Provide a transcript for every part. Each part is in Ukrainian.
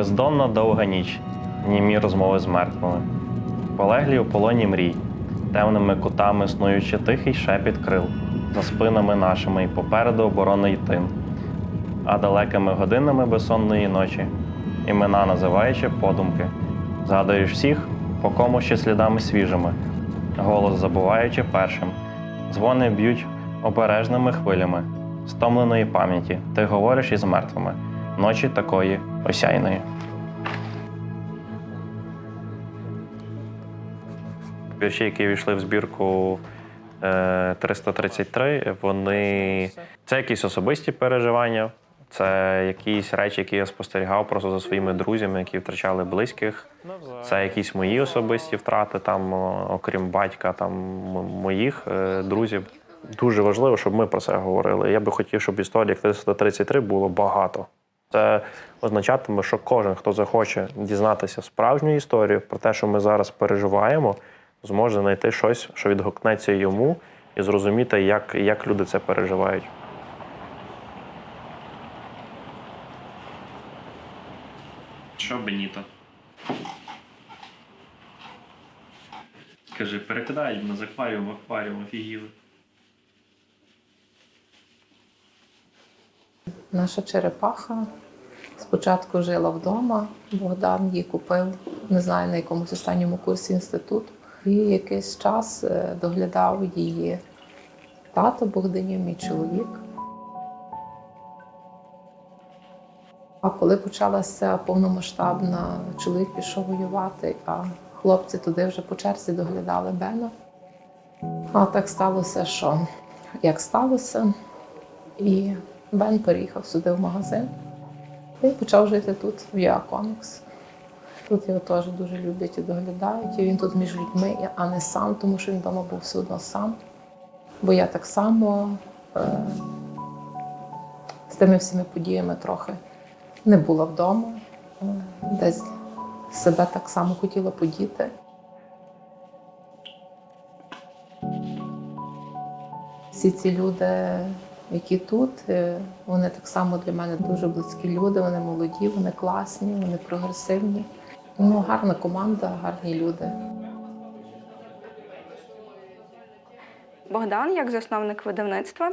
Бездонна довга ніч, німі розмови з мертвими. Полеглі у полоні мрій, темними кутами снуючи тихий шепіт крил, за спинами нашими і попереду оборонний тин, а далекими годинами безсонної ночі, імена називаючи подумки, згадуєш всіх, по кому ще слідами свіжими, голос забуваючи першим, дзвони б'ють обережними хвилями, стомленої пам'яті, ти говориш із мертвими, ночі такої осяйної. Вірші, які війшли в збірку е, 333, вони це якісь особисті переживання, це якісь речі, які я спостерігав просто за своїми друзями, які втрачали близьких. Це якісь мої особисті втрати, там, окрім батька, там моїх е, друзів. Дуже важливо, щоб ми про це говорили. Я би хотів, щоб історій 333 було багато. Це означатиме, що кожен, хто захоче дізнатися справжню історію про те, що ми зараз переживаємо, зможе знайти щось, що відгукнеться йому, і зрозуміти, як, як люди це переживають. Що Беніто? Кажи, перекидають на з акваріум, офігіли. Наша черепаха спочатку жила вдома. Богдан її купив, не знаю, на якомусь останньому курсі інституту. І якийсь час е, доглядав її тато Богданів, мій чоловік. А коли почалася повномасштабна, чоловік пішов воювати, а хлопці туди вже по черзі доглядали Бена. А так сталося, що як сталося, і Бен переїхав сюди в магазин і почав жити тут, в Яакомікс. Тут його теж дуже люблять і доглядають. І він тут між людьми, а не сам, тому що він вдома був все одно сам. Бо я так само е, з тими всіми подіями трохи не була вдома, е, десь себе так само хотіла подіти. Всі ці люди, які тут, е, вони так само для мене дуже близькі люди, вони молоді, вони класні, вони прогресивні. Ну, гарна команда, гарні люди. Богдан, як засновник видавництва,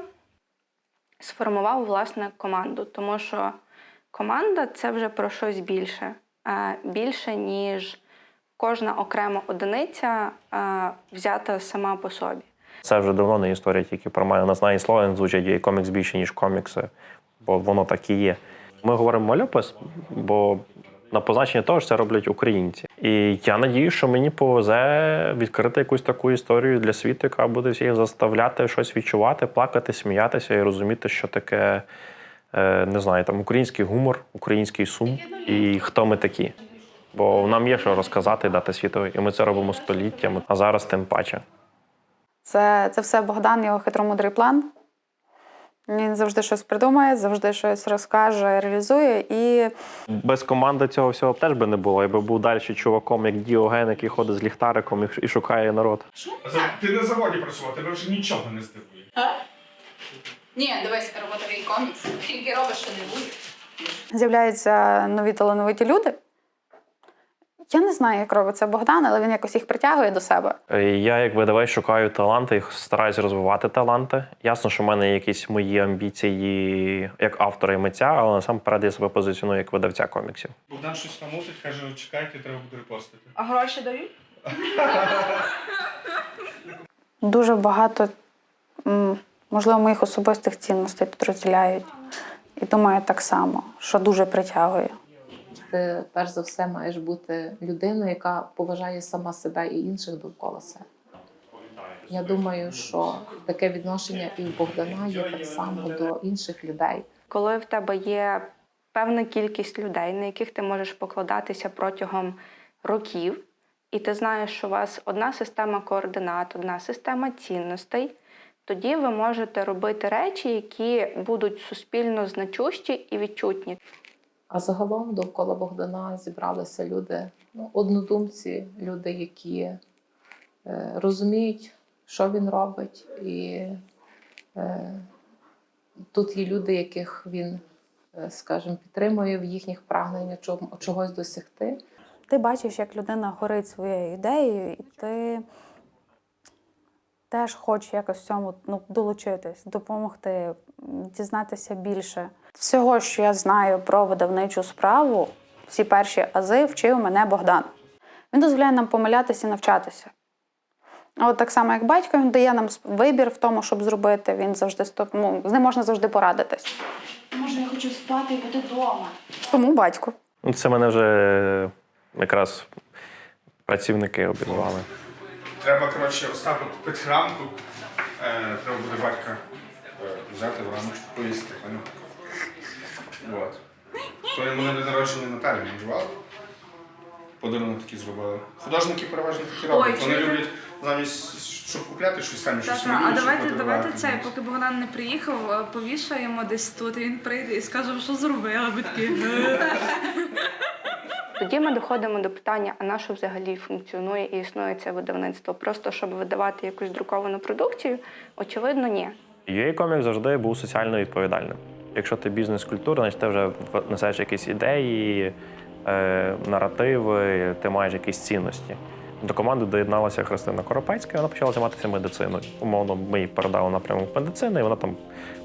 сформував власне команду, тому що команда це вже про щось більше. Е, Більше, ніж кожна окрема одиниця е, взята сама по собі. Це вже давно не історія тільки про мене. Нас навіть слова не звучать, є комікс більше, ніж комікси, бо воно так і є. Ми говоримо мальопис, бо на позначення того ж це роблять українці. І я надію, що мені повезе відкрити якусь таку історію для світу, яка буде всіх заставляти щось відчувати, плакати, сміятися і розуміти, що таке е, не знаю, там український гумор, український сум і хто ми такі. Бо нам є що розказати, дати світові, і ми це робимо століттями, а зараз тим паче. Це, це все Богдан, його хитромудрий план. Він завжди щось придумає, завжди щось розкаже, реалізує. І Без команди цього всього б теж би не було. Я би був далі чуваком, як Діоген, який ходить з ліхтариком і- шукає народ. Ти на заводі працював, тебе вже нічого не здивує. Ні, дивись, роботовий комікс. Тільки робиш що-небудь. з'являються нові талановиті люди. Я не знаю, як робить це Богдан, але він якось їх притягує до себе. Е, Я, як видавець, шукаю таланти і стараюся розвивати таланти. Ясно, що в мене є якісь мої амбіції як автора і митця, але насамперед я себе позиціоную як видавця коміксів. Богдан щось намутить, каже, чекайте, треба буде репостити. А гроші дають? Дуже багато, можливо, моїх особистих цінностей тут розділяють. І думаю так само, що дуже притягує. Ти перш за все маєш бути людиною, яка поважає сама себе і інших довкола себе. Я думаю, що таке відношення і в Богдана є так само до інших людей. Коли в тебе є певна кількість людей, на яких ти можеш покладатися протягом років, і ти знаєш, що у вас одна система координат, одна система цінностей, тоді ви можете робити речі, які будуть суспільно значущі і відчутні. А загалом довкола Богдана зібралися люди, ну, однодумці, люди, які е, розуміють, що він робить. І е, тут є люди, яких він е, скажімо, підтримую в їхніх прагненнях чого- чогось досягти. Ти бачиш, як людина горить своєю ідеєю, і ти теж хочеш якось цьому ну, долучитись, допомогти, дізнатися більше. Всього, що я знаю про видавничу справу, всі перші ази вчив мене Богдан. Він дозволяє нам помилятися і навчатися. А От так само, як батько, він дає нам вибір в тому, щоб зробити. Він завжди стоп- ну, з ним можна завжди порадитись. Може, я хочу спати і бути вдома. Тому батько. Ну, Це мене вже якраз працівники обізвали. Треба, коротше, Остапу купити рамку. Е, треба буде батька е, взяти в рамочку поїсти. Вот. То на день народження Наталі надівали. Подарунок такий зробили. Художники переважно такі роблять. Вони люблять замість, щоб купляти щось самі щось Так, а малюють, давайте, щоб давайте подарувати. цей, поки Богдан не приїхав, е, повішаємо десь тут, і він прийде і скаже, що зробила. «Е». Тоді ми доходимо до питання, а на що взагалі функціонує і існує це видавництво? Просто щоб видавати якусь друковану продукцію? Очевидно, ні. UA Comics завжди був соціально відповідальним. Якщо ти бізнес-культура, значить ти вже несеш якісь ідеї, е, наративи, ти маєш якісь цінності. До команди доєдналася Христина Коропецька, і вона почала займатися медициною. Умовно, ми їй передали напрямок медицини, і вона там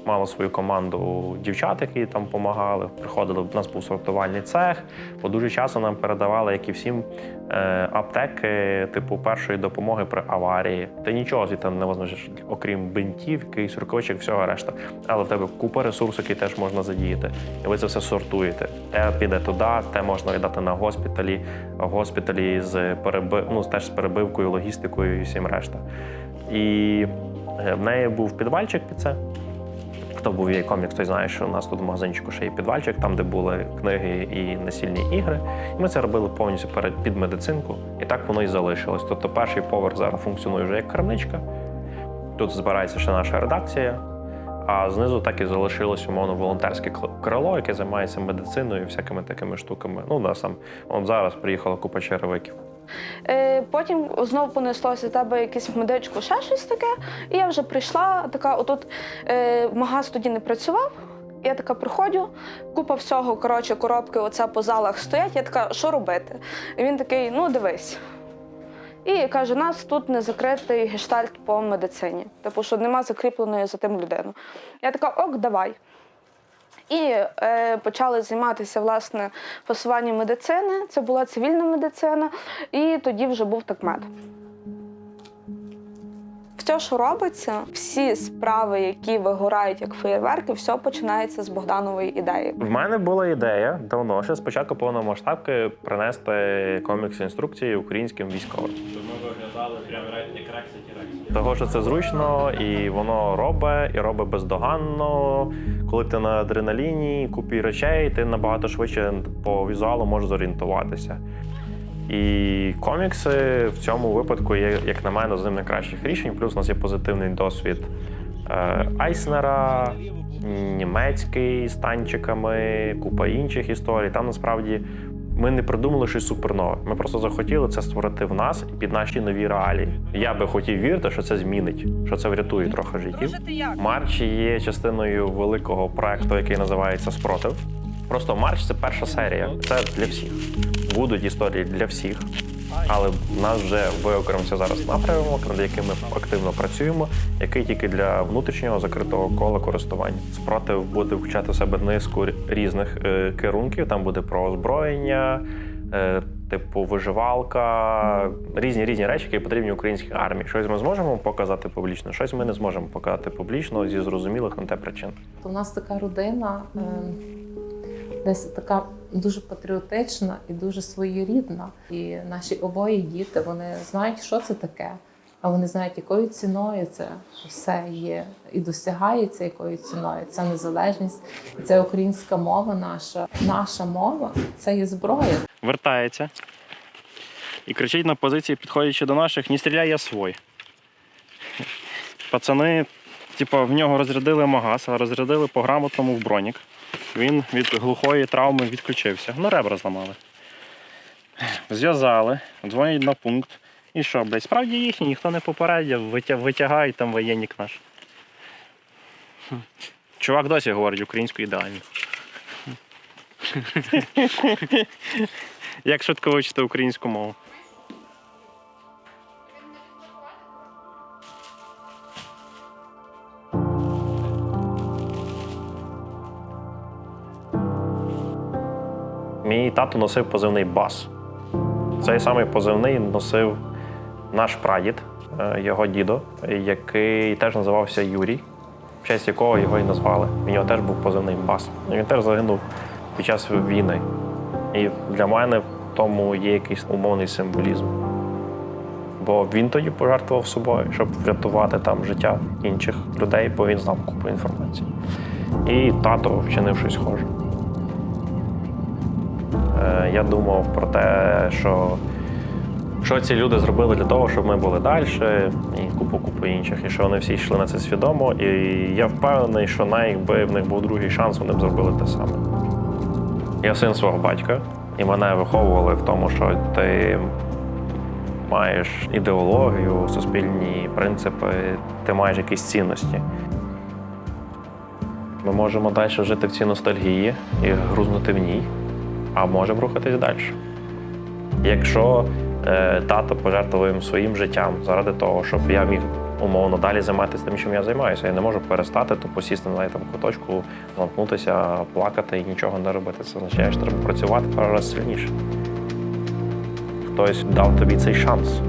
мала свою команду дівчат, які там допомагали. Приходили, у нас був сортувальний цех. Бо дуже часто нам передавали, як і всім, е, аптеки, типу першої допомоги при аварії. Ти нічого звідти не возьмеш, окрім бинтів, якийсь рукавичок, всього решта. Але в тебе купа ресурсів, які теж можна задіяти. І ви це все сортуєте. Те піде туди, те можна віддати на госпіталі, госпіталі з переби... ну, теж з перебивкою, логістикою і всім решта. І е, в неї був підвальчик під це. Хто був її комікс, той знає, що у нас тут в магазинчику ще є підвальчик, там, де були книги і настільні ігри. І ми це робили повністю перед під медицинку, і так воно і залишилось. Тобто перший поверх зараз функціонує вже як крамничка. Тут збирається ще наша редакція, а знизу так і залишилось умовно волонтерське крило, яке займається медициною і всякими такими штуками. Ну, у нас там от зараз приїхала купа черевиків. Е, потім знов понеслося тебе якийсь в медичку, ще щось таке. І я вже прийшла, така, отут е, магаз тоді не працював. Я така приходжу, купа всього, коротше, коробки оце по залах стоять. Я така, що робити? І він такий, ну дивись. І каже, нас тут не закритий гештальт по медицині. Типу, що нема закріпленої за тим людину. Я така, ок, давай. І е, почали займатися власне фасуванням медицини. Це була цивільна медицина, і тоді вже був такмед. Все, що робиться, всі справи, які вигорають як феєрверки, все починається з Богданової ідеї. В мене була ідея давно, ще спочатку повномасштабки принести комікс-інструкції українським військовим. Ми виглядали прям як рекситі рекситі. Того, що це зручно, і воно робить, і робить бездоганно. Коли ти на адреналіні, купі речей, ти набагато швидше по візуалу можеш зорієнтуватися. І комікси в цьому випадку є, як на мене, з ним найкращих рішень. Плюс у нас є позитивний досвід е, Айснера, німецький з танчиками, купа інших історій. Там насправді ми не придумали щось супернове. Ми просто захотіли це створити в нас під наші нові реалії. Я би хотів вірити, що це змінить, що це врятує трохи життів. Марч є частиною великого проекту, який називається Спротив. Просто марч це перша серія. Це для всіх. Будуть історії для всіх. Але в нас вже виокремився зараз напрямок, над яким ми активно працюємо, який тільки для внутрішнього закритого кола користування. Спротив буде включати в себе низку різних е, керунків. Там буде про озброєння, е, типу виживалка, різні різні речі, які потрібні українській армії. Щось ми зможемо показати публічно, щось ми не зможемо показати публічно зі зрозумілих на те причин. У нас така родина, е, десь така дуже патріотична і дуже своєрідна. І наші обоє діти вони знають, що це таке. А вони знають, якою ціною це все є і досягається якою ціною. Це незалежність, це українська мова наша. Наша мова це є зброя. Вертається і кричить на позиції, підходячи до наших, не стріляй, я свой. Пацани, типу, в нього розрядили магаз, а розрядили по грамотному в бронік. Він від глухої травми відключився. Ну, ребра зламали. Зв'язали, дзвонять на пункт. І що, блядь, справді їхні, ніхто не попередив, витя- витягають там воєнник наш. Чувак досі говорить українською ідеально. Як швидко вивчити українську мову? Тато носив позивний бас. Цей самий позивний носив наш прадід, е, його дідо, який теж називався Юрій, в честь якого його і назвали. У нього теж був позивний бас. Він теж загинув під час війни. І для мене в тому є якийсь умовний символізм. Бо він тоді пожертвував собою, щоб врятувати там життя інших людей, бо він знав купу інформації. І тато вчинив щось схоже. Я думав про те, що, що ці люди зробили для того, щоб ми були далі, і купу купу інших, і що вони всі йшли на це свідомо. І я впевнений, що навіть якби в них був другий шанс, вони б зробили те саме. Я син свого батька, і мене виховували в тому, що ти маєш ідеологію, суспільні принципи, ти маєш якісь цінності. Ми можемо далі жити в цій ностальгії і грузнути в ній, а можемо рухатись далі. Якщо е, тато пожертвував їм своїм життям заради того, щоб я міг умовно далі займатися тим, чим я займаюся, я не можу перестати то посісти на там куточку, замкнутися, плакати і нічого не робити. Це означає, що треба працювати пару раз сильніше. Хтось дав тобі цей шанс.